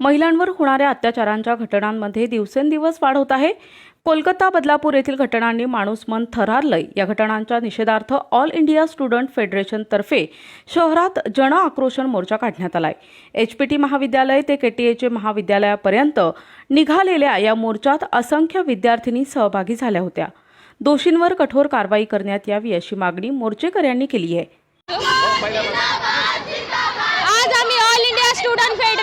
महिलांवर होणाऱ्या अत्याचारांच्या घटनांमध्ये दिवसेंदिवस वाढ होत आहे. कोलकाता बदलापूर येथील घटनांनी माणूस मन थरारलंय. या घटनांच्या निषेधार्थ ऑल इंडिया स्टुडंट फेडरेशनतर्फे शहरात जन आक्रोशन मोर्चा काढण्यात आलाय. एचपीटी महाविद्यालय ते केटीएचे महाविद्यालयापर्यंत निघालेल्या या मोर्चात असंख्य विद्यार्थिनी सहभागी झाल्या होत्या. दोषींवर कठोर कारवाई करण्यात यावी अशी मागणी मोर्चेकऱ्यांनी केली आहे.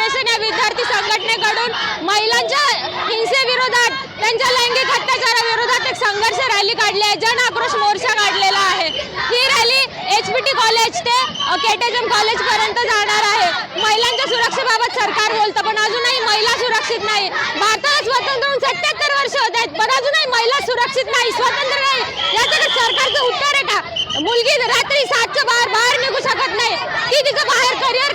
फेडरेशन या विद्यार्थी संघटनेकडून महिलांच्या हिंसेविरोधात त्यांच्या लैंगिक अत्याचाराविरोधात एक संघर्ष रॅली काढली आहे. जन आक्रोश मोर्चा काढलेला आहे. ही rally H P T college ते केटेजम कॉलेजपर्यंत जाणार आहे. महिलांच्या सुरक्षेबाबत सरकार बोलतं पण अजूनही महिला सुरक्षित नाही. भारताला स्वतंत्र होऊन सत्याहत्तर वर्ष होत आहेत पण अजूनही महिला सुरक्षित नाही स्वतंत्र नाही. यासाठी सरकारचं उत्तर आहे का? मुलगी रात्री सातच्या बाहेर बाहेर निघू शकत नाही. ती तिचं बाहेर करिअर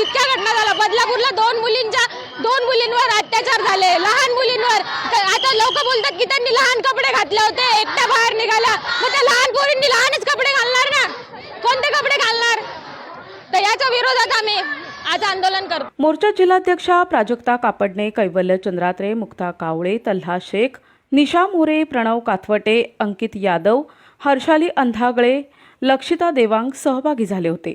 इतक्या घटना झाल्या. बदलापूरला दोन मुलींच्या दोन मुलींवर अत्याचार झाले. लहान मुलींवर. आता लोक बोलतात की त्यांनी लहान कपडे घातले होते. एकट्या बाहेर निघाल्या. मग त्या लहान पोरींनी लहानच कपडे घालणार ना? कोणते कपडे घालणार? तर याच्या विरोधात आम्ही आज आंदोलन करतो. मोर्चा जिल्हाध्यक्षा प्राजक्ता कापडणे कैवल्य चंद्रात्रे मुक्ता कावळे तल्हा शेख निशा मोरे प्रणव काथवटे अंकित यादव हर्षाली अंधागळे लक्षिता देवांग सहभागी झाले होते.